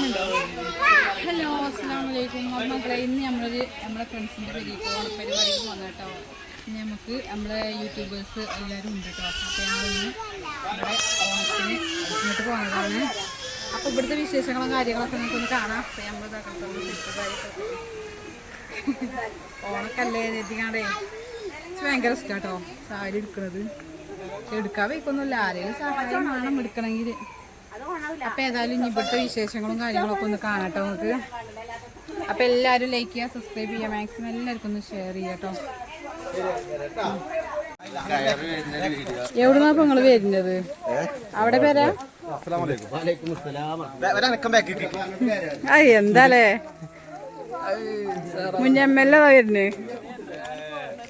Hello അസ്സാം വലൈക്കും മക്കളെ ഇന്ന് നമ്മളൊരു നമ്മളെ ഫ്രണ്ട്സിന്റെ പരിപാടി പരിപാടിക്ക് വന്നു കേട്ടോ. ഇനി നമുക്ക് നമ്മളെ യൂട്യൂബേഴ്സ് എല്ലാവരും ഉണ്ട് കേട്ടോ. അപ്പോൾ ഞങ്ങളിന്ന് നമ്മുടെ ഓണത്തിന് ഇങ്ങോട്ട് പോകുന്നതാണ് അപ്പോൾ ഇവിടുത്തെ വിശേഷങ്ങളും കാര്യങ്ങളൊക്കെ നമുക്കൊന്ന് കാണാം. അപ്പോൾ നമ്മൾ ഓണക്കല്ലേ എത്തിക്കാണ്ടേ ഭയങ്കര ഇഷ്ടം കേട്ടോ സാരി എടുക്കുന്നത് എടുക്കാൻ വയ്ക്കൊന്നുമില്ല. ആരെങ്കിലും സഹായം വേണം എടുക്കണമെങ്കിൽ. അപ്പൊ ഏതായാലും ഇനി ഇവിടുത്തെ വിശേഷങ്ങളും കാര്യങ്ങളും ഒക്കെ ഒന്ന് കാണട്ടോ നമുക്ക്. അപ്പൊ എല്ലാരും ലൈക്ക് ചെയ്യുക സബ്സ്ക്രൈബ് ചെയ്യുക മാക്സിമം എല്ലാവർക്കും ഒന്ന് ഷെയർ ചെയ്യാട്ടോ എവിടുന്നാ ഇപ്പൊ നിങ്ങൾ വരുന്നത്? അവിടെ പേരാ? എന്താലേ? മുന്നമ്മല്ല വരുന്നേ.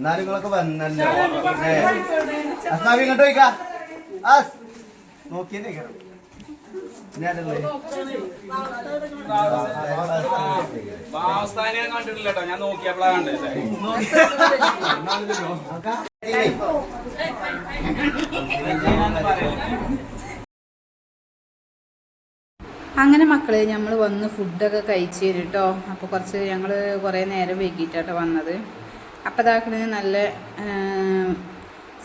എന്നാലും നിങ്ങളൊക്കെ വന്നല്ലോ. അസ്നാബി ഇങ്ങോട്ട് പോയിക്കാ. കണ്ടിട്ടില്ല കേട്ടോ ഞാൻ കണ്ടത്. അങ്ങനെ മക്കൾ നമ്മൾ വന്ന് ഫുഡൊക്കെ കഴിച്ച് കേട്ടോ. അപ്പോൾ കുറച്ച് ഞങ്ങൾ കുറേ നേരം വൈകിട്ടാട്ടോ വന്നത്. അപ്പോൾ ഇതാക്കണത് നല്ല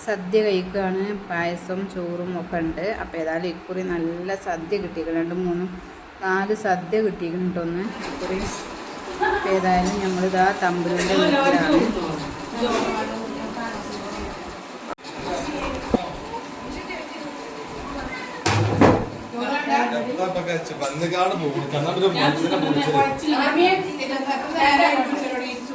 സദ്യ കഴിക്കുകയാണ് പായസം ചോറും ഒക്കെ ഉണ്ട്. അപ്പോൾ ഏതായാലും ഇക്കുറി നല്ല സദ്യ കിട്ടിയിരിക്കണം രണ്ട് മൂന്നും നാല് സദ്യ കിട്ടിയിരിക്കുന്നുണ്ട് ഒന്ന് ഇക്കുറി. അപ്പോൾ ഏതായാലും ഞങ്ങളിതാ തമ്പുരന്റെ വീട്ടിലാണ്. വന്നുകാട് പോകും കണ്ണാടി മനസ്സിനെ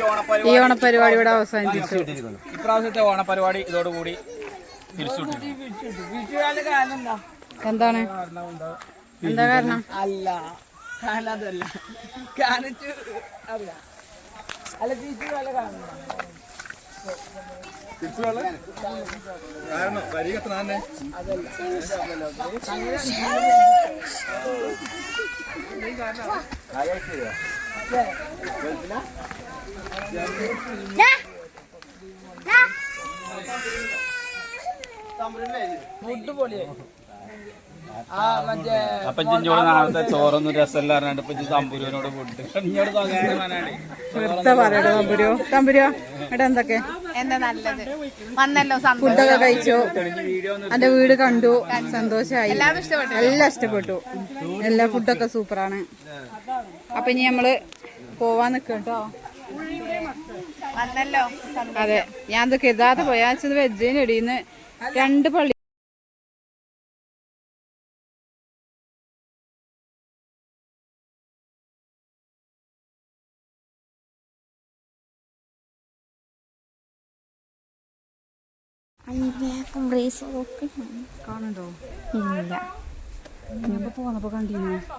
ഓണപ്പരിപാടി ഈ ഓണപരിപാടി ഇവിടെ അവസാനിപ്പിച്ചു. ഇപ്രാവശ്യത്തെ ഓണപരിപാടി ഇതോടുകൂടി എന്താണ്? എന്താ കാരണം? അല്ല. കാണാതല്ല കാണിച്ചു അറിയാം. അല്ല തിരിച്ചു വല്ല കാണുന്നു കാരണം വരികത്ത് പൊളിയായി ആ മറ്റേ അപ്പൊ ഇഞ്ചോട് നാളത്തെ ചോറൊന്നും രസമല്ല പറഞ്ഞിട്ട് ഇപ്പൊ ഇജ്ജ് തമ്പുരുവിനോട് ഫുഡ് ഇഞ്ഞോട് തോന്നാനാണ് വെറുതെ പറയടോ തമ്പുരോ? തമ്പുരോ ഇവിടെ എന്തൊക്കെ? എന്താ നല്ലത്? വന്നല്ലോ സന്തോഷം. ഫുഡൊക്കെ കഴിച്ചു? എന്റെ വീട് കണ്ടു. ഇഷ്ടപ്പെട്ടു. എല്ലാം ഇഷ്ടപ്പെട്ടു. എല്ലാ ഫുഡൊക്കെ സൂപ്പറാണ്. അപ്പൊ ഇനി നമ്മൾ പോവാൻ നിക്കട്ടോ വന്നല്ലോ. അതെ. ഞാൻ എന്തൊക്കെ പോയാ വെജിന് ഇടീന്ന് രണ്ട് പള്ളി കാണണ്ടോ ഇല്ല. ഞാൻ പോന്നപ്പോ കണ്ടീനു?